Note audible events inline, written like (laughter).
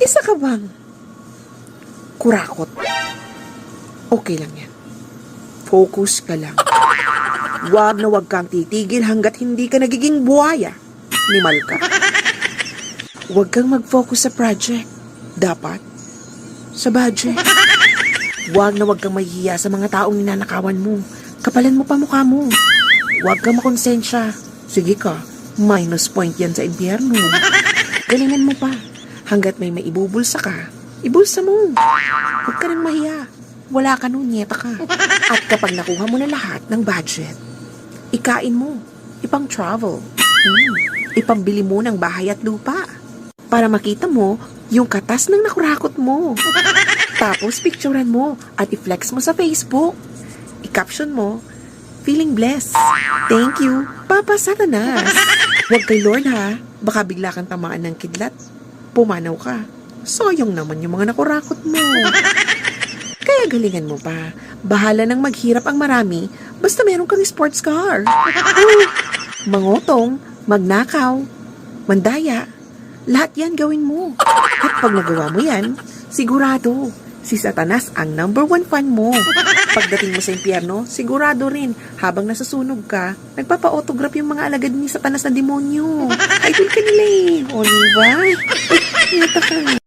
Isa ka bang kurakot? Okay lang yan. Focus ka lang. Huwag na huwag kang titigil hanggat hindi ka nagiging buhaya ni Malka. Huwag kang mag-focus sa project. Dapat sa budget. Huwag na huwag kang mahihiya sa mga taong ninanakawan mo. Kapalan mo pa mukha mo. Huwag kang makonsensya. Sige ka, minus point yan sa impyerno. Galingan mo pa. Hanggat may maibubulsa ka, ibulsa mo. Huwag ka nang mahiya. Wala ka nun, nyeta ka. At kapag nakuha mo na lahat ng budget, ikain mo, ipang travel, hmm, ipambili mo ng bahay at lupa. Para makita mo yung katas ng nakurakot mo. Tapos picturean mo at i-flex mo sa Facebook. I-caption mo, feeling blessed. Thank you, Papa Satanas. Huwag kay Lord ha, baka bigla kang tamaan ng kidlat. Pumanaw ka. Sayang naman yung mga nakurakot mo. (laughs) Kaya galingan mo pa. Bahala nang maghirap ang marami basta meron kang sports car. Oh, (laughs) mangotong, magnakaw, mandaya, lahat yan gawin mo. At pag nagawa mo yan, sigurado, si Satanas ang number one fan mo. Pagdating mo sa impyerno, sigurado rin, habang nasusunog ka, nagpapa-autograph yung mga alagad ni Satanas na demonyo. Idol ka nila eh. O, diba? Ay, neta ka.